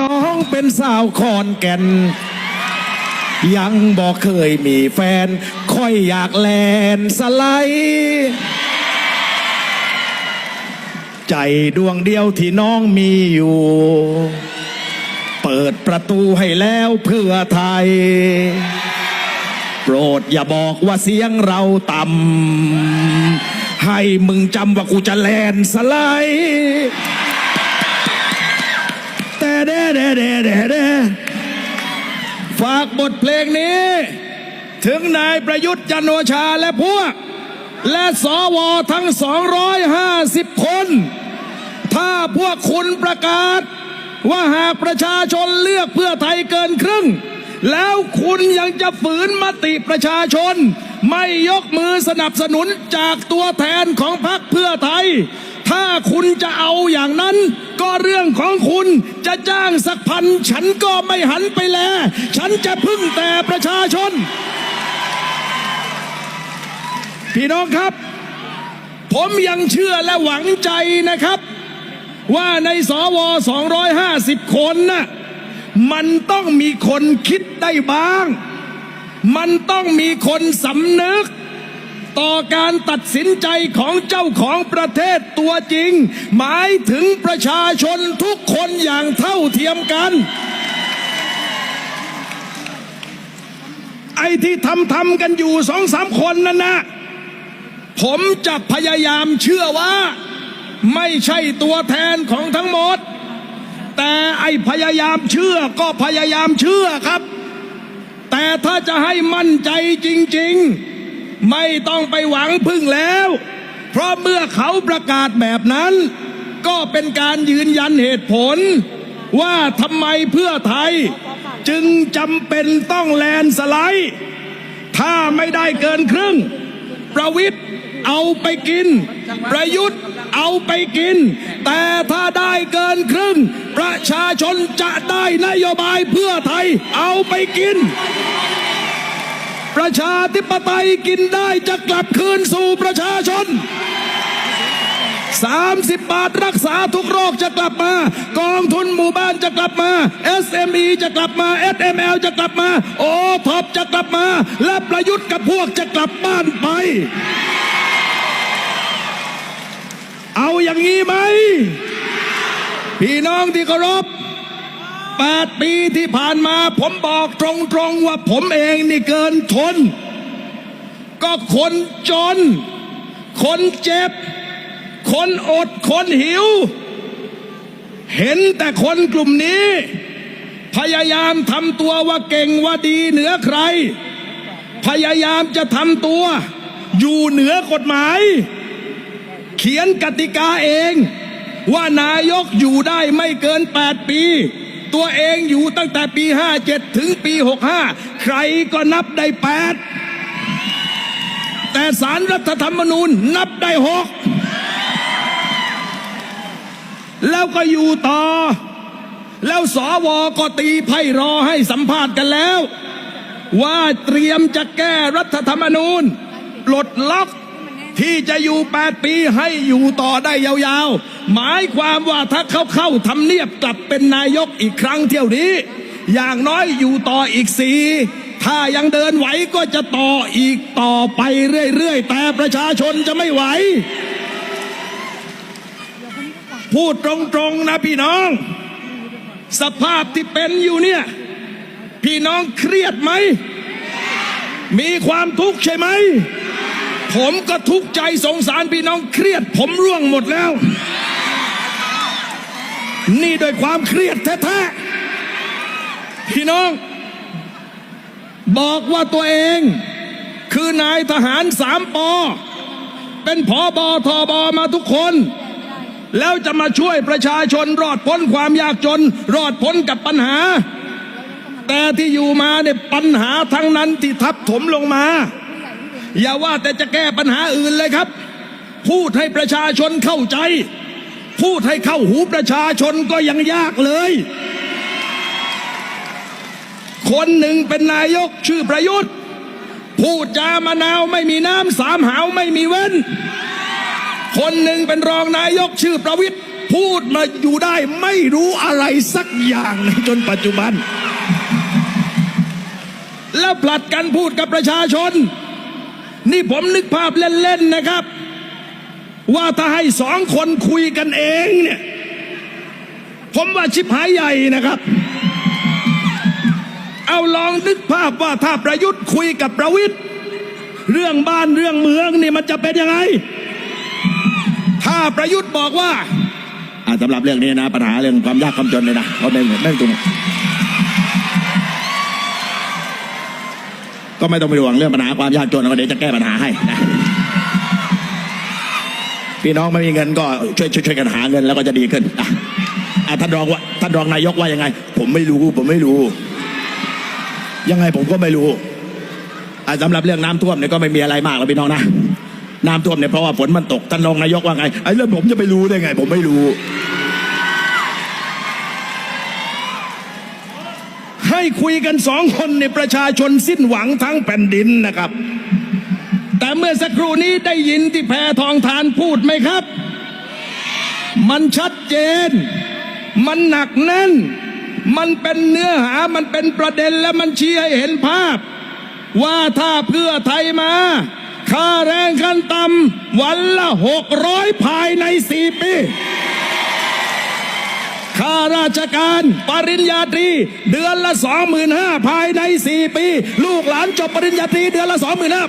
น้องเป็นสาวคอนแก่น ยังบอกเคยมีแฟน ค่อยอยากแลนสไลด์ใจดวงเดียวที่น้องมีอยู่ เปิดประตูให้แล้วเพื่อไทย โปรดอย่าบอกว่าเสียงเราต่ำให้มึงจำว่ากูจะแลนสไลด์ แต่เด้เดเดเดเดฝากบทเพลงนี้ ถึงนายประยุทธ์จันโอชาและพวก และสวทั้ง 250 คน ถ้าพวกคุณประกาศ ว่าหากประชาชนเลือกเพื่อไทยเกินครึ่ง แล้วคุณยังจะฝืนมติประชาชน ไม่ยกมือสนับสนุนจากตัวแทนของพรรคเพื่อไทย ถ้าคุณจะเอาอย่างนั้น ก็เรื่องของคุณจะจ้างสักพัน ฉันก็ไม่หันไปแล ฉันจะพึ่งแต่ประชาชน พี่น้องครับ ผมยังเชื่อและหวังใจนะครับ ว่าในสว 250 คนน่ะมันต้องมีคนคิดได้บ้าง มันต้องมีคนสำนึก ต่อการตัดสินใจของเจ้าของประเทศตัวจริง หมายถึงประชาชนทุกคนอย่างเท่าเทียมกัน ไอ้ที่ทำทำกันอยู่สองสามคนนั่นนะผมจะพยายามเชื่อว่า ไม่ใช่ตัวแทนของทั้งหมด แต่ไอ้พยายามเชื่อก็พยายามเชื่อครับ แต่ถ้าจะให้มั่นใจจริง ๆ ไม่ต้องไปหวังพึ่งแล้ว เพราะเมื่อเขาประกาศแบบนั้น ก็เป็นการยืนยันเหตุผล ว่าทำไมเพื่อไทย จึงจำเป็นต้องแลนสไลด์ ถ้าไม่ได้เกินครึ่ง ประวิทย์เอาไปกิน ประยุทธ์เอาไปกิน แต่ถ้าได้เกินครึ่ง ประชาชนจะได้นโยบายเพื่อไทยเอาไปกิน ประชาธิปไตยกินได้จะกลับคืนสู่ประชาชน 30 บาทรักษาทุกโรคจะกลับมา กองทุนหมู่บ้านจะกลับมา SME จะกลับมา SML จะกลับมา โอท็อปจะกลับมา และประยุทธ์กับพวกจะกลับบ้านไป เอาอย่างนี้ไหม พี่น้องที่เคารพ แปดปีที่ผ่านมา ผมบอกตรงๆว่าผมเองนี่เกินทน ก็คนจน คนเจ็บ คนอด คนหิว เห็นแต่คนกลุ่มนี้ พยายามทำตัวว่าเก่งว่าดีเหนือใคร พยายามจะทำตัว อยู่เหนือกฎหมาย เขียนกติกาเองว่านายกอยู่ได้ไม่เกิน 8 ปี ตัวเองอยู่ตั้งแต่ปี 57 ถึงปี 65 ใครก็นับได้ 8 แต่สารรัฐธรรมนูญนับได้หกแล้วก็อยู่ต่อ แล้วสวก็ตีไพ่รอให้สัมภาษณ์กันแล้ว ว่าเตรียมจะแก้รัฐธรรมนูญปลดล็อก ที่จะอยู่ 8 ปีให้อยู่ต่อได้ยาวๆ หมายความว่าถ้าเขาเข้าทำเนียบกลับเป็นนายกอีกครั้งเที่ยวนี้ อย่างน้อยอยู่ต่ออีกสี่ถ้ายังเดินไหวก็จะต่ออีกต่อไปเรื่อยๆ แต่ประชาชนจะไม่ไหว พูดตรงๆนะพี่น้อง สภาพที่เป็นอยู่เนี่ย พี่น้องเครียดไหม มีความทุกข์ใช่ไหม ผมก็ทุกข์ใจสงสารพี่น้องเครียด ผมร่วงหมดแล้ว นี่โดยความเครียดแท้ๆพี่น้อง บอกว่าตัวเอง คือนายทหารสามปอเป็นผอบอทอบอมาทุกคน แล้วจะมาช่วยประชาชนรอดพ้นความยากจน รอดพ้นกับปัญหา แต่ที่อยู่มาเนี่ยปัญหาทั้งนั้นที่ทับถมลงมา อย่าว่าแต่จะแก้ปัญหาอื่นเลยครับ พูดให้ประชาชนเข้าใจ พูดให้เข้าหูประชาชนก็ยังยากเลย คนหนึ่งเป็นนายกชื่อประยุทธ์พูดจามะนาวไม่มีน้ำสามหาวไม่มีเว้น คนหนึ่งเป็นรองนายกชื่อประวิทย์พูดมาอยู่ได้ไม่รู้อะไรสักอย่างจนปัจจุบัน แล้วผลัดกันพูดกับประชาชน นี่ผมนึกภาพเล่นๆนะครับ ว่าถ้าให้สองคนคุยกันเองเนี่ย ผมว่าชิบหายใหญ่นะครับ เอาลองนึกภาพว่าถ้าประยุทธ์คุยกับประวิทย์เรื่องบ้านเรื่องเมืองนี่มันจะเป็นยังไง ถ้าประยุทธ์บอกว่าสำหรับเรื่องนี้นะปัญหาเรื่องความยากความจนเลยนะเขาไม่ไม่ตรง ก็ไม่ต้องไปห่วงเรื่องปัญหาความยากจนเราเดี๋ยวจะแก้ปัญหาให้นะพี่น้องไม่มีเงินก็ช่วยช่วยกันหาเงินแล้วก็จะดีขึ้นอะท่านรองว่าท่านรองนายกว่ายังไง ผมไม่รู้ผมไม่รู้ ยังไงผมก็ไม่รู้อะสำหรับเรื่องน้ำท่วมเนี่ยก็ไม่มีอะไรมากแล้วพี่น้องนะน้ำท่วมเนี่ยเพราะว่าฝนมันตกท่านรองนายกว่าไงไอ้เรื่องผมจะไปรู้ได้ไง ผมไม่รู้ ให้คุยกันสองคนในประชาชนสิ้นหวังทั้งแผ่นดินนะครับ แต่เมื่อสักครู่นี้ได้ยินที่แพทองทานพูดไหมครับ มันชัดเจน มันหนักแน่น มันเป็นเนื้อหามันเป็นประเด็นและมันชี้ให้เห็นภาพ ว่าถ้าเพื่อไทยมา ค่าแรงขั้นต่ำวันละหกร้อยภายในสี่ปี ข้าราชการปริญญาตรี เดือนละสองหมื่นห้าภายในสี่ปี ลูกหลานจบปริญญาตรีเดือนละสองหมื่นห้า